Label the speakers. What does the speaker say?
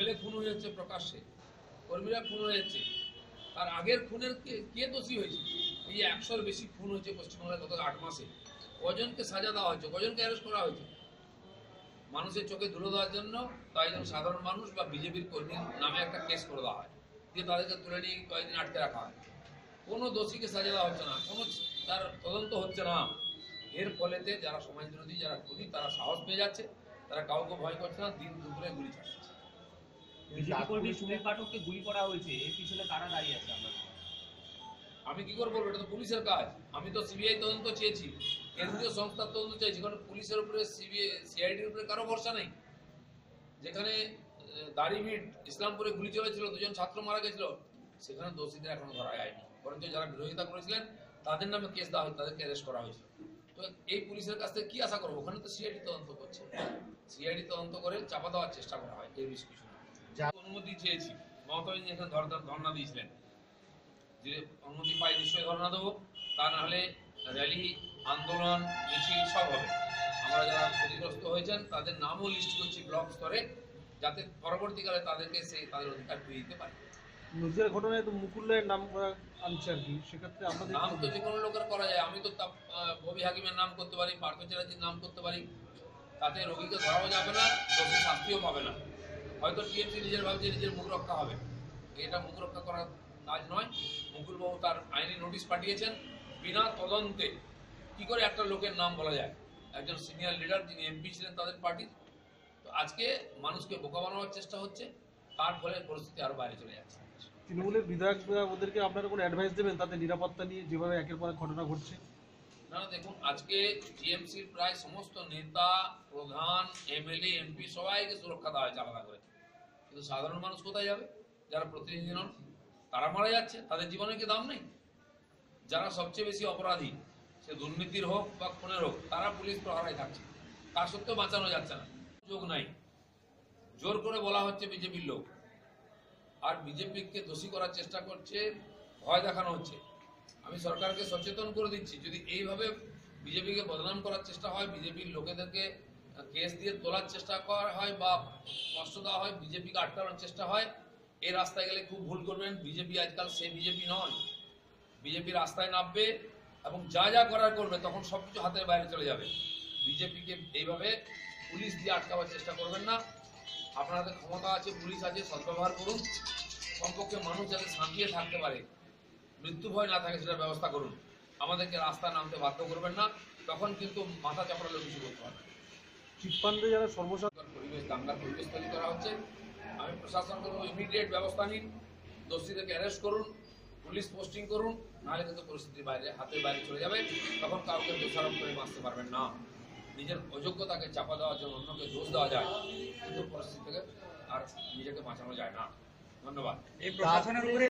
Speaker 1: MLA খুন হয়ে যাচ্ছে প্রকাশ্যে। কর্মীরা খুন হয়ে যাচ্ছে। তার আগের খুনের কে দোষী হয়েছে? এই একশোর বেশি খুন হয়েছে পশ্চিমবাংলায় গত আট মাসে। কজনকে সাজা দেওয়া হয়েছে? কজনকে অ্যারেস্ট করা হয়েছে? মানুষের চোখে ধুলো দেওয়ার জন্য তাই যেন সাধারণ মানুষ বা বিজেপির কর্মীর নামে একটা কেস করে দেওয়া হয়। দিয়ে তাদেরকে তুলে নিয়ে কয়েকদিন আটকে রাখা হয়। কোনো দোষীকে সাজা দেওয়া হচ্ছে না। কোনো তার তদন্ত হচ্ছে না। এর ফলেতে যারা সমাজ বিরোধী যারা খুনি, তারা সাহস পেয়ে যাচ্ছে। তারা কাউকে ভয় করছে না। দিন দুপুরে গুলি
Speaker 2: বিজেপি কর্মী সুনীল পাঠককে গুলি করা হয়েছে এর পিছনে কারা দাঁড়িয়ে আছে আমরা?
Speaker 1: আমি কি করে বলব এটা তো পুলিশের কাজ। আমি তো সিবিআই তদন্ত চেয়েছি। কেন্দ্রীয় সংস্থার তদন্ত চাইছি কারণ পুলিশের উপরে সিবিআই সিআইডির উপরে কারও ভরসা নেই। যেখানে দাড়িভিট ইসলামপুরে গুলি চলেছিল দুজন ছাত্র মারা গেছিল সেখানে দোষীদের এখনও ধরা যায়নি বরঞ্চ যারা বিরোধিতা করেছিলেন তাদের নামে কেস দেওয়া হয়েছে তাদেরকে অ্যারেস্ট করা হয়েছে। তো এই পুলিশের কাছ থেকে কি আশা করব? ওখানে তো সিআইডি তদন্ত করছে। সিআইডি তদন্ত করে চাপা দেওয়ার চেষ্টা করা হয় এই বেশ কিছু অনুমতি চেয়েছি। মমতা ব্যানার্জি এখানে ধর- ধর্ণা দিয়েছিলেন। যে অনুমতি পাই নিশ্চয়ই ধর্ণা দেবো তা না হলে র্যালি আন্দোলন মিছিল সব হবে। আমরা যারা ক্ষতিগ্রস্ত হয়েছেন তাদের নামও লিস্ট করছি ব্লক স্তরে যাতে পরবর্তীকালে তাদেরকে সেই তাদের অধিকার ফিরিয়ে দিতে পারে।
Speaker 3: নিজের ঘটনায় তো মুকুলের নাম করা আনছে আর কি সেক্ষেত্রে আপনাদের
Speaker 1: নাম তো যে কোনো লোকের করা যায়। আমি তো তা- ববি হাকিমের নাম করতে পারি পার্থ চ্যাটার্জির নাম করতে পারি। তাতে রোগীকে ধরাও যাবে না দোষী শাস্তিও পাবে না। হয়তো টিএমসি নিজের ভাবছে নিজের মুখ রক্ষা হবে। এটা মুখ রক্ষা করার কাজ নয়। মুকুলবাবু তার আইনি নোটিশ পাঠিয়েছেন বিনা তদন্তে। কি করে একটা লোকের নাম বলা যায়? একজন সিনিয়র লিডার যিনি এমপি ছিলেন তাদের পার্টির তো আজকে মানুষকে বোকা বানানোর চেষ্টা হচ্ছে। তার ফলে পরিস্থিতি আরও বাইরে চলে যাচ্ছে।
Speaker 3: তৃণমূলের বিধায়করা ওদেরকে আপনারা কোনো অ্যাডভাইস দেবেন? তাদের নিরাপত্তা নিয়ে যেভাবে একের পর ঘটনা ঘটছে।
Speaker 1: না দেখুন, আজকে টিএমসির প্রায় সমস্ত নেতা, প্রধান, এমএলএ, এমপি, সবাইকে সুরক্ষা দেওয়া হয়েছে আলাদা করে। কিন্তু সাধারণ মানুষ কোথায় যাবে? যারা প্রতিনিধি নন, তারা মারা যাচ্ছে। তাদের জীবনে কি দাম নেই? যারা সবচেয়ে বেশি অপরাধী, সে দুর্নীতির হোক বা খুনের হোক, তারা পুলিশ প্রহারায় থাকছে। তা সত্ত্বেও বাঁচানো যাচ্ছে না। যোগ নাই। জোর করে বলা হচ্ছে বিজেপির লোক। আর বিজেপিকে দোষী করার চেষ্টা করছে, ভয় দেখানো হচ্ছে। আমি সরকারকে সচেতন করে দিচ্ছি, যদি এইভাবে বিজেপিকে বদনাম করার চেষ্টা হয়, বিজেপির লোকেদেরকে কেস দিয়ে তোলার চেষ্টা করা হয় বা কষ্ট দেওয়া হয়, বিজেপিকে আটকানোর চেষ্টা হয়, এই রাস্তায় গেলে খুব ভুল করবেন। বিজেপি আজকাল সে বিজেপি নয়। বিজেপি রাস্তায় নামবে এবং যা যা করার করবে, তখন সব কিছু হাতের বাইরে চলে যাবে। বিজেপিকে এইভাবে পুলিশ দিয়ে আটকাবার চেষ্টা করবেন না। আপনাদের ক্ষমতা আছে, পুলিশ আছে, সদ্ব্যবহার করুন। কমপক্ষে মানুষ যাতে শান্তিতে থাকতে পারে। মৃত্যু ভয় না থাকে সেটার ব্যবস্থা করুন। আমাদেরকে রাস্তায় নামতে বাধ্য করবেন না তখন কিন্তু মাথা চাপড়ালেও কিছু করতে হবে
Speaker 3: যারা সর্বসা
Speaker 1: পরিবেশ দাঙ্গার পরিবেশ তৈরি করা হচ্ছে। আমি প্রশাসন করব ইমিডিয়েট ব্যবস্থা নিন দোষীদেরকে অ্যারেস্ট করুন পুলিশ পোস্টিং করুন নাহলে কিন্তু পরিস্থিতির বাইরে হাতের বাইরে চলে যাবে। তখন কাউকে দোষারোপ করে বাঁচতে পারবেন না। নিজের অযোগ্যতাকে চাপা দেওয়ার জন্য অন্যকে দোষ দেওয়া যায় কিন্তু পরিস্থিতি থেকে আর নিজেকে বাঁচানো যায় না। ধন্যবাদ।
Speaker 2: এই প্রশাসনের উপরে